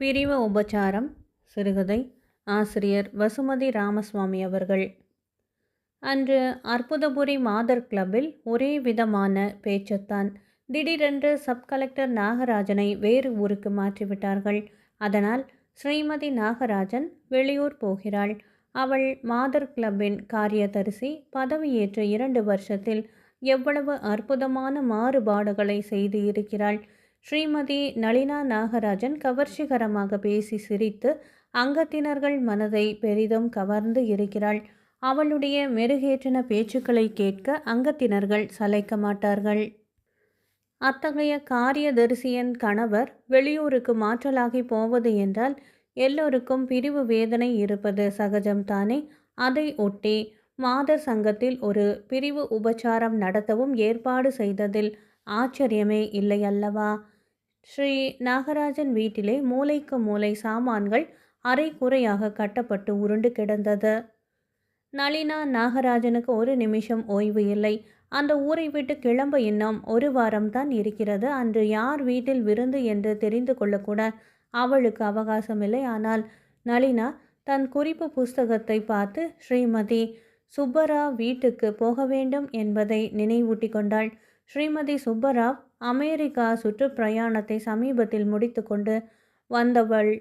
பிரிவு உபச்சாரம் சிறுகதை ஆசிரியர் வசுமதி ராமசுவாமி அவர்கள். அன்று அற்புதபுரி மாதர் கிளப்பில் ஒரே விதமான பேச்சுத்தான். திடீரென்று சப் கலெக்டர் நாகராஜனை வேறு ஊருக்கு மாற்றிவிட்டார்கள். அதனால் ஸ்ரீமதி நாகராஜன் வெளியூர் போகிறாள். அவள் மாதர் கிளப்பின் காரியதரிசி பதவியேற்ற இரண்டு வருஷத்தில் எவ்வளவு அற்புதமான மாறுபாடுகளை செய்து இருக்கிறாள். ஸ்ரீமதி நளினா நாகராஜன் கவர்ச்சிகரமாக பேசி சிரித்து அங்கத்தினர்கள் மனதை பெரிதும் கவர்ந்து இருக்கிறாள். அவளுடைய மெருகேற்றின பேச்சுக்களை கேட்க அங்கத்தினர்கள் சலைக்க மாட்டார்கள். அத்தகைய காரியதரிசியின் கணவர் வெளியூருக்கு மாற்றலாகி போவது என்றால் எல்லோருக்கும் பிரிவு வேதனை இருப்பது சகஜம்தானே அதை ஒட்டி மாதர் சங்கத்தில் ஒரு பிரிவு உபச்சாரம் நடத்தவும் ஏற்பாடு செய்ததில் ஆச்சரியமே இல்லை அல்லவா ஸ்ரீ நாகராஜன் வீட்டிலே மூலைக்கு மூலை சாமான்கள் அரை குறையாக கட்டப்பட்டு உருண்டு கிடந்தது. நளினா நாகராஜனுக்கு ஒரு நிமிஷம் ஓய்வு இல்லை. அந்த ஊரை விட்டு கிளம்ப இன்னும் ஒரு வாரம்தான் இருக்கிறது. அன்று யார் வீட்டில் விருந்து என்று தெரிந்து கொள்ளக்கூட அவளுக்கு அவகாசமில்லை. ஆனால் நளினா தன் குறிப்பு புஸ்தகத்தை பார்த்து ஸ்ரீமதி சுப்பராவ் வீட்டுக்கு போக வேண்டும் என்பதை நினைவூட்டி கொண்டாள். ஸ்ரீமதி சுப்பராவ் அமெரிக்கா சுற்றுப்பிரயாணத்தை சமீபத்தில் முடித்துக்கொண்டு வந்தவள்.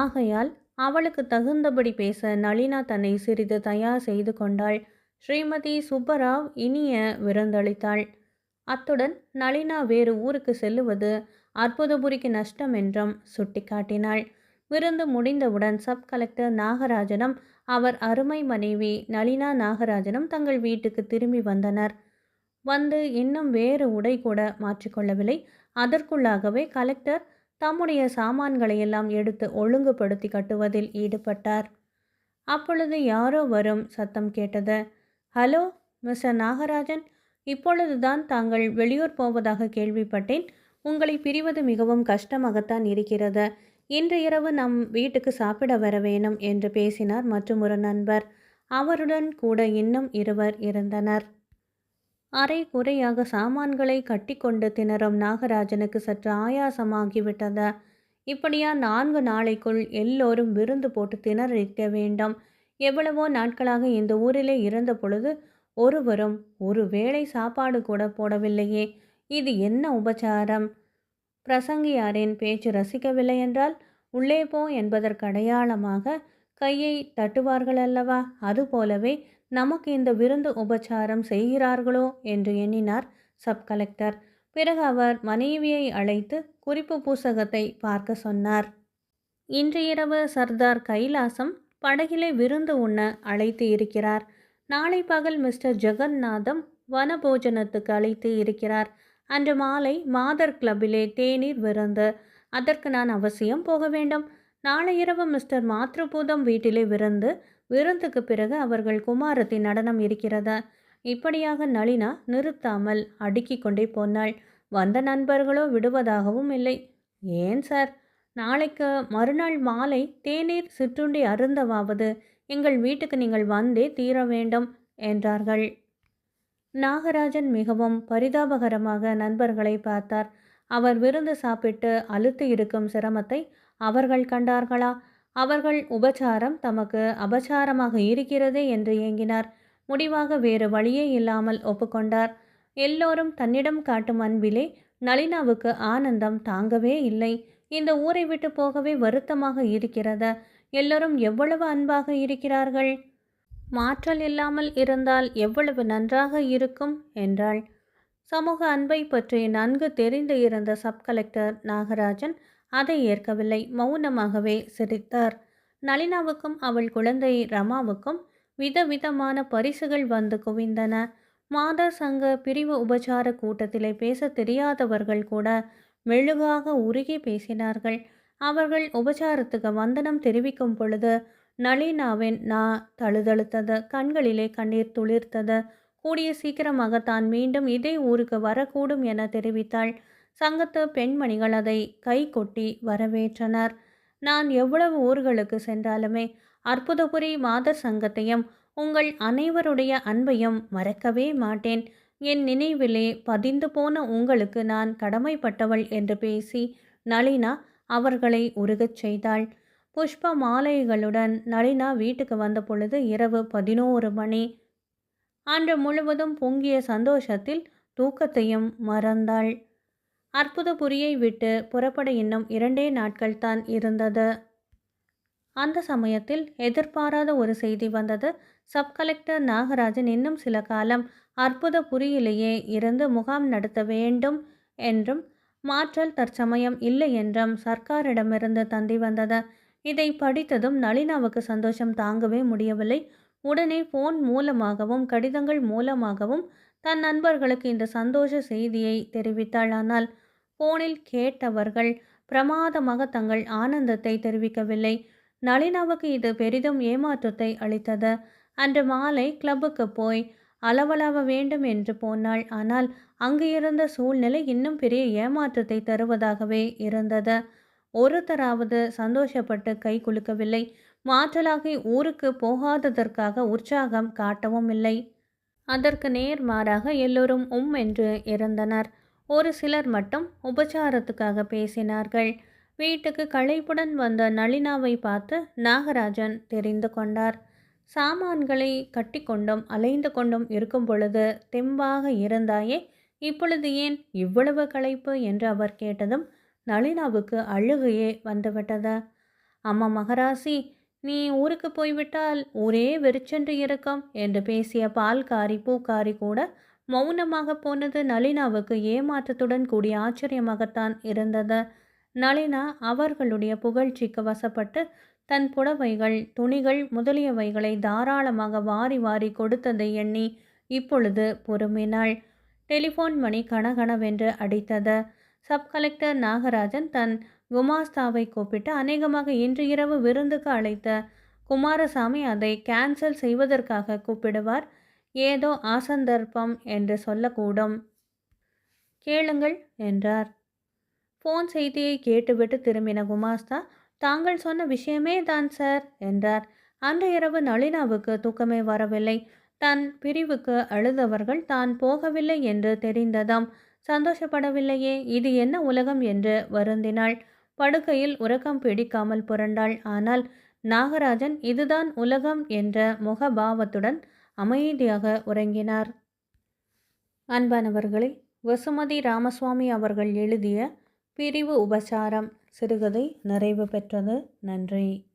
ஆகையால் அவளுக்கு தகுந்தபடி பேச நளினா தன்னை சிறிது தயார் செய்து கொண்டாள். ஸ்ரீமதி சுப்பராவ் இனிய விருந்தளித்தாள். அத்துடன் நளினா வேறு ஊருக்கு செல்லுவது அற்புதபுரிக்கு நஷ்டம் என்றும் சுட்டிக்காட்டினாள். விருந்து முடிந்தவுடன் சப் கலெக்டர் நாகராஜனும் அவர் அருமை மனைவி நளினா நாகராஜனும் தங்கள் வீட்டுக்கு திரும்பி வந்தனர். வந்து இன்னும் வேறு உடை கூட மாற்றிக்கொள்ளவில்லை அதற்குள்ளாகவே கலெக்டர் தம்முடைய சாமான்களை எல்லாம் எடுத்து ஒழுங்குபடுத்தி கட்டுவதில் ஈடுபட்டார். அப்பொழுது யாரோ வரும் சத்தம் கேட்டது. Hello mister Nagarajan. இப்பொழுதுதான் தாங்கள் வெளியூர் போவதாக கேள்விப்பட்டேன். உங்களை பிரிவது மிகவும் கஷ்டமாகத்தான் இருக்கிறது. இன்று இரவு நம் வீட்டுக்கு சாப்பிட வர வேணும் என்று பேசினார் மற்றும் ஒரு நண்பர். அவருடன் கூட இன்னும் இருவர் இருந்தனர். அரை குறையாக சாமான்களை கட்டிக்கொண்டு திணறும் நாகராஜனுக்கு சற்று ஆயாசமாகிவிட்டது. இப்படியா நான்கு நாளைக்குள் எல்லோரும் விருந்து போட்டு திணறிக்க வேண்டும். எவ்வளவோ நாட்களாக இந்த ஊரிலே இருந்த பொழுது ஒருவரும் ஒரு வேளை சாப்பாடு கூட போடவில்லையே. இது என்ன உபச்சாரம்? பிரசங்கியாரின் பேச்சு ரசிக்கவில்லை என்றால் உள்ளே போ என்பதற்கு அடையாளமாக கையை தட்டுவார்கள் அல்லவா அதுபோலவே நமக்கு இந்த விருந்து உபச்சாரம் செய்கிறார்களோ என்று எண்ணினார் சப் கலெக்டர். பிறகு அவர் மனைவியை அழைத்து குறிப்பு பூசகத்தை பார்க்க சொன்னார். இன்று இரவு சர்தார் கைலாசம் படகிலே விருந்து உண்ண அழைத்து இருக்கிறார். நாளை பகல் மிஸ்டர் ஜெகந்நாதம் வனபோஜனத்துக்கு அழைத்து இருக்கிறார். அன்று மாலை மாதர் கிளப்பிலே தேநீர் விருந்து. அதற்கு நான் அவசியம் போக வேண்டும். நாளை இரவு மிஸ்டர் மாத்ருபூதம் வீட்டிலே விருந்து. விருந்துக்கு பிறகு அவர்கள் குமாரத்தி நடனம் இருக்கிறதா? இப்படியாக நளினா நிறுத்தாமல் அடுக்கிக் கொண்டே போனாள். வந்த நண்பர்களோ விடுவதாகவும் இல்லை. ஏன் சார்? நாளைக்கு மறுநாள் மாலை தேநீர் சிற்றுண்டி அருந்தவாவது. எங்கள் வீட்டுக்கு நீங்கள் வந்தே தீர வேண்டும் என்றார்கள். நாகராஜன் மிகவும் பரிதாபகரமாக நண்பர்களை பார்த்தார். அவர் விருந்து சாப்பிட்டு அழுத்து இருக்கும் சிரமத்தை அவர்கள் கண்டார்களா? அவர்கள் உபச்சாரம் தமக்கு அபச்சாரமாக இருக்கிறதே என்று ஏங்கினார். முடிவாக வேறு வழியே இல்லாமல் ஒப்புக்கொண்டார். எல்லோரும் தன்னிடம் காட்டும் அன்பிலே நளினாவுக்கு ஆனந்தம் தாங்கவே இல்லை. இந்த ஊரை விட்டு போகவே வருத்தமாக இருக்கிறத எல்லோரும் எவ்வளவு அன்பாக இருக்கிறார்கள்? மாற்றல் இல்லாமல் இருந்தால் எவ்வளவு நன்றாக இருக்கும்? என்றாள். சமூக அன்பை பற்றி நன்கு தெரிந்து இருந்த சப் கலெக்டர் நாகராஜன் அதை ஏற்கவில்லை. மௌனமாகவே சிரித்தார். நளினாவுக்கும் அவள் குழந்தை ரமாவுக்கும் விதவிதமான பரிசுகள் வந்து குவிந்தன. மாதா சங்க பிரிவு உபச்சார கூட்டத்திலே பேச தெரியாதவர்கள் கூட மெழுகாக உருகி பேசினார்கள். அவர்கள் உபச்சாரத்துக்கு வந்தனம் தெரிவிக்கும் பொழுது நளினாவின் நா தழுதழுத்தது கண்களிலே கண்ணீர் துளிர்த்தது. கூடிய சீக்கிரமாக தான் மீண்டும் இதே ஊருக்கு வரக்கூடும் என தெரிவித்தாள். சங்கத்து பெண்மணிகள் அதை கை கொட்டி வரவேற்றனர். நான் எவ்வளவு ஊர்களுக்கு சென்றாலுமே அற்புதபுரி மாதர் சங்கத்தையும் உங்கள் அனைவருடைய அன்பையும் மறக்கவே மாட்டேன். என் நினைவிலே பதிந்து போன உங்களுக்கு நான் கடமைப்பட்டவள் என்று பேசி நளினா அவர்களை உருகச் செய்தாள். புஷ்ப மாலைகளுடன் நளினா வீட்டுக்கு வந்த பொழுது இரவு பதினோரு மணி. அன்று முழுவதும் பொங்கிய சந்தோஷத்தில் தூக்கத்தையும் மறந்தாள். அற்புதபுரியை விட்டு புறப்பட இன்னும் இரண்டே நாட்கள் தான் இருந்தது. அந்த சமயத்தில் எதிர்பாராத ஒரு செய்தி வந்தது. சப் கலெக்டர் நாகராஜன் இன்னும் சில காலம் அற்புதபுரியிலேயே இருந்து முகாம் நடத்த வேண்டும் என்றும் மாற்றல் தற்சமயம் இல்லை என்றும் சர்க்காரிடமிருந்து தந்தி வந்தது. இதை படித்ததும் நளினாவுக்கு சந்தோஷம் தாங்கவே முடியவில்லை. உடனே ஃபோன் மூலமாகவும் கடிதங்கள் மூலமாகவும் தன் நண்பர்களுக்கு இந்த சந்தோஷ செய்தியை தெரிவித்தாள். ஆனால் ஃபோனில் கேட்டவர்கள் பிரமாதமாக தங்கள் ஆனந்தத்தை தெரிவிக்கவில்லை. நளினாவுக்கு இது பெரிதும் ஏமாற்றத்தை அளித்தது. அன்று மாலை கிளப்புக்கு போய் அளவலாவ வேண்டும் என்று போனாள். ஆனால் அங்கு இருந்த சூழ்நிலை இன்னும் பெரிய ஏமாற்றத்தை தருவதாகவே இருந்தது. ஒருத்தராவது சந்தோஷப்பட்டு கை குலுக்கவில்லை. மாற்றலாகி ஊருக்கு போகாததற்காக உற்சாகம் காட்டவும் இல்லை. அதற்கு நேர்மாறாக எல்லோரும் உம் என்று இருந்தனர். ஒரு சிலர் மட்டும் உபச்சாரத்துக்காக பேசினார்கள். வீட்டுக்கு களைப்புடன் வந்த நளினாவை பார்த்து நாகராஜன் தெரிந்து கொண்டார். சாமான்களை கட்டிக்கொண்டும் அலைந்து கொண்டும் இருக்கும் பொழுது தெம்பாக இருந்தாயே இப்பொழுது ஏன் இவ்வளவு களைப்பு என்று அவர் கேட்டதும் நளினாவுக்கு அழுகையே வந்துவிட்டது. அம்மா மகராசி நீ ஊருக்கு போய்விட்டால் ஊரே வெறிச்சென்று இருக்கும் என்று பேசிய பால்காரி பூக்காரி கூட மௌனமாக போனது நளினாவுக்கு ஏமாற்றத்துடன் கூடிய ஆச்சரியமாகத்தான் இருந்தது. நளினா அவர்களுடைய புகழ்ச்சிக்கு வசப்பட்டு தன் புடவைகள் துணிகள் முதலியவைகளை தாராளமாக வாரி வாரி கொடுத்ததை எண்ணி இப்பொழுது பொறுமினாள். டெலிஃபோன் மணி கணகணவென்று அடித்தது. சப் கலெக்டர் நாகராஜன் தன் குமாஸ்தாவை கூப்பிட்டு அநேகமாக இன்று இரவு விருந்துக்கு அழைத்த குமாரசாமி அதை கேன்சல் செய்வதற்காக கூப்பிடுவார். ஏதோ ஆசந்தர்ப்பம் என்று சொல்லக்கூடும். கேளுங்கள் என்றார். ஃபோன் செய்தியை கேட்டுவிட்டு திரும்பின குமாஸ்தா தாங்கள் சொன்ன விஷயமே தான் சார் என்றார். அன்று இரவு நளினாவுக்கு தூக்கமே வரவில்லை. தன் பிரிவுக்கு அழுதவர்கள் தான் போகவில்லை என்று தெரிந்ததாம். சந்தோஷப்படவில்லையே இது என்ன உலகம் என்று வருந்தினாள். படுக்கையில் உறக்கம் பிடிக்காமல் புரண்டாள். ஆனால் நாகராஜன் இதுதான் உலகம் என்ற முகபாவத்துடன் அமைதியாக உறங்கினார். அன்பானவர்களே வசுமதி ராமசுவாமி அவர்கள் எழுதிய பிரிவு உபசாரம் சிறுகதை நிறைவு பெற்றது. நன்றி.